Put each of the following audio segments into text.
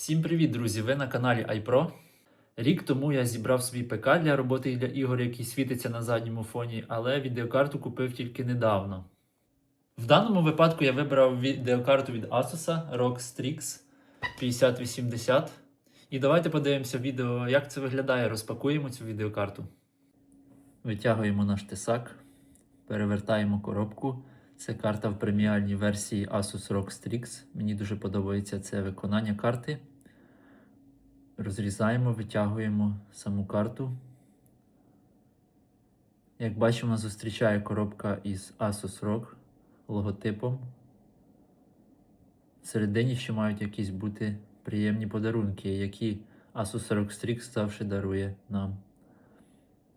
Всім привіт, друзі! Ви на каналі iPro. Рік тому я зібрав свій ПК для роботи для ігор, який світиться на задньому фоні, але відеокарту купив тільки недавно. В даному випадку я вибрав відеокарту від Asus ROG Strix 5080. І давайте подивимося відео, як це виглядає. Розпакуємо цю відеокарту. Витягуємо наш тесак, перевертаємо коробку. Це карта в преміальній версії Asus ROG Strix. Мені дуже подобається це виконання карти. Розрізаємо, витягуємо саму карту. Як бачимо, нас зустрічає коробка із Asus ROG логотипом. Всередині ще мають якісь бути приємні подарунки, які Asus ROG Strix завжди дарує нам.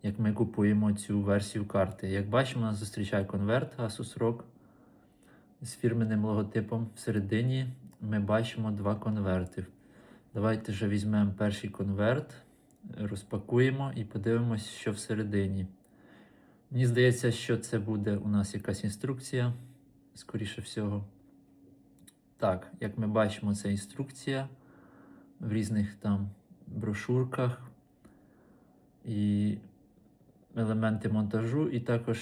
Як ми купуємо цю версію карти. Як бачимо, нас зустрічає конверт Asus ROG з фірменним логотипом. Всередині ми бачимо два конверти. Давайте вже візьмемо перший конверт, розпакуємо і подивимось, що всередині. Мені здається, що це буде у нас якась інструкція, скоріше всього. Так, як ми бачимо, це інструкція в різних там брошурках і елементи монтажу, і також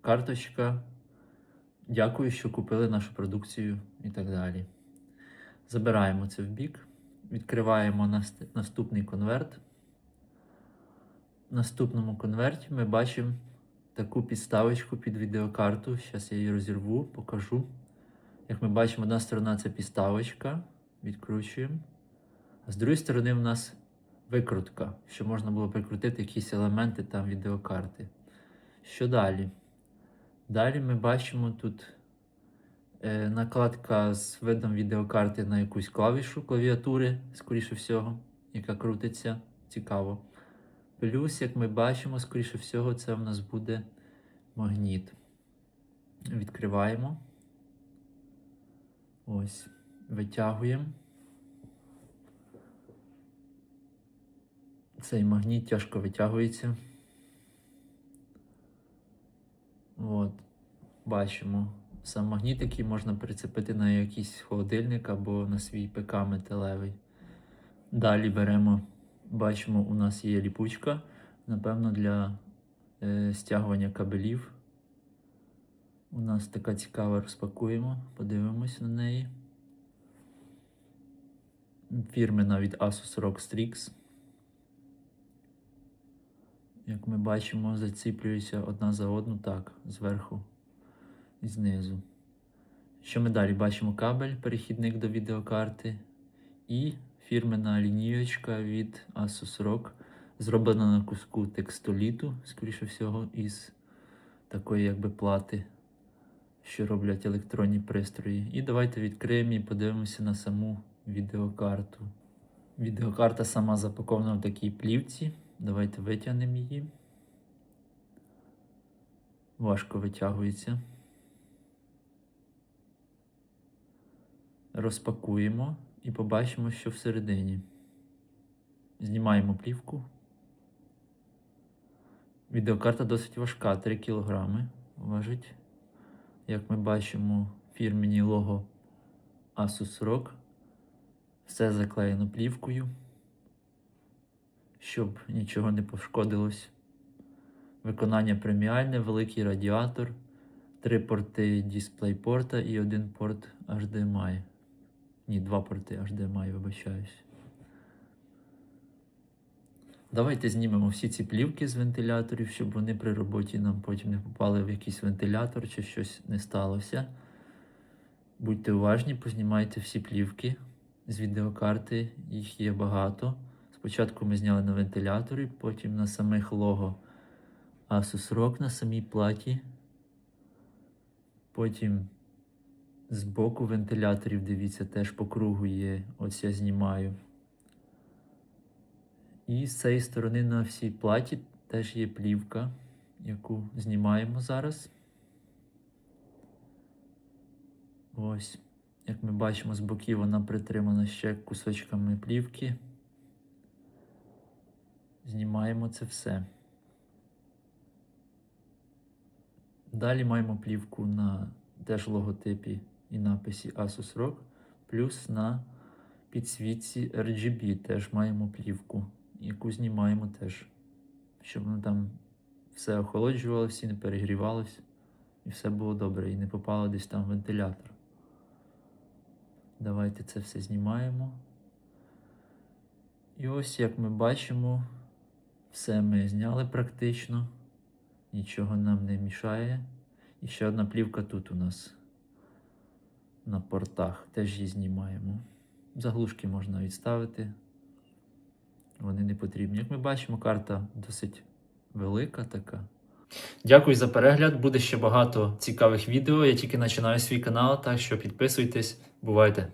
карточка. Дякую, що купили нашу продукцію і так далі. Забираємо це в бік. Відкриваємо наступний конверт. В наступному конверті ми бачимо таку підставочку під відеокарту. Зараз я її розірву, покажу. Як ми бачимо, одна сторона це підставочка. Відкручуємо. А з другої сторони, в нас викрутка, що можна було прикрутити якісь елементи там відеокарти. Що далі? Далі ми бачимо тут накладка з видом відеокарти на якусь клавішу клавіатури, скоріше всього, яка крутиться. Цікаво. Плюс, як ми бачимо, скоріше всього, це в нас буде магніт. Відкриваємо. Ось. Витягуємо. Цей магніт тяжко витягується. От. Бачимо сам магніт, який можна прицепити на якийсь холодильник або на свій ПК металевий. Далі беремо, бачимо, у нас є ліпучка, напевно, для е, стягування кабелів. У нас така цікава, розпакуємо, подивимось на неї. Фірмена від Asus ROG Strix. Як ми бачимо, заціплюються одна за одну так, зверху знизу. Що ми далі бачимо кабель, перехідник до відеокарти, і фірмена лінієчка від Asus ROG, зроблена на куску текстоліту, скоріше всього, із такої якби плати, що роблять електронні пристрої. І давайте відкриємо і подивимося на саму відеокарту. Відеокарта сама запакована в такій плівці. Давайте витягнемо її. Важко витягується. Розпакуємо і побачимо, що всередині. Знімаємо плівку. Відеокарта досить важка, 3 кг важить. Як ми бачимо, фірмені лого Asus ROG. Все заклеєно плівкою щоб нічого не пошкодилось. Виконання преміальне, великий радіатор, три порти DisplayPort і один порт HDMI. Ні, два порти HDMI, вибачаюсь. Давайте знімемо всі ці плівки з вентиляторів, щоб вони при роботі нам потім не попали в якийсь вентилятор чи щось не сталося. Будьте уважні, познімайте всі плівки з відеокарти, їх є багато. Спочатку ми зняли на вентиляторі, потім на самих лого Asus ROG на самій платі. Потім з боку вентиляторів, дивіться, теж по кругу є. Ось я знімаю. І з цієї сторони на всій платі теж є плівка, яку знімаємо зараз. Ось, як ми бачимо, з боків вона притримана ще кусочками плівки. Знімаємо це все. Далі маємо плівку на теж логотипі і написі Asus ROG, плюс на підсвітці RGB теж маємо плівку, яку знімаємо теж, щоб воно там все охолоджувалося і не перегрівалося, і все було добре, і не попало десь там в вентилятор. Давайте це все знімаємо. І ось, як ми бачимо, все ми зняли практично, нічого нам не мішає. І ще одна плівка тут у нас на портах, теж її знімаємо. Заглушки можна відставити, вони не потрібні. Як ми бачимо, карта досить велика така. Дякую за перегляд. Буде ще багато цікавих відео. Я тільки починаю свій канал, так що підписуйтесь, бувайте!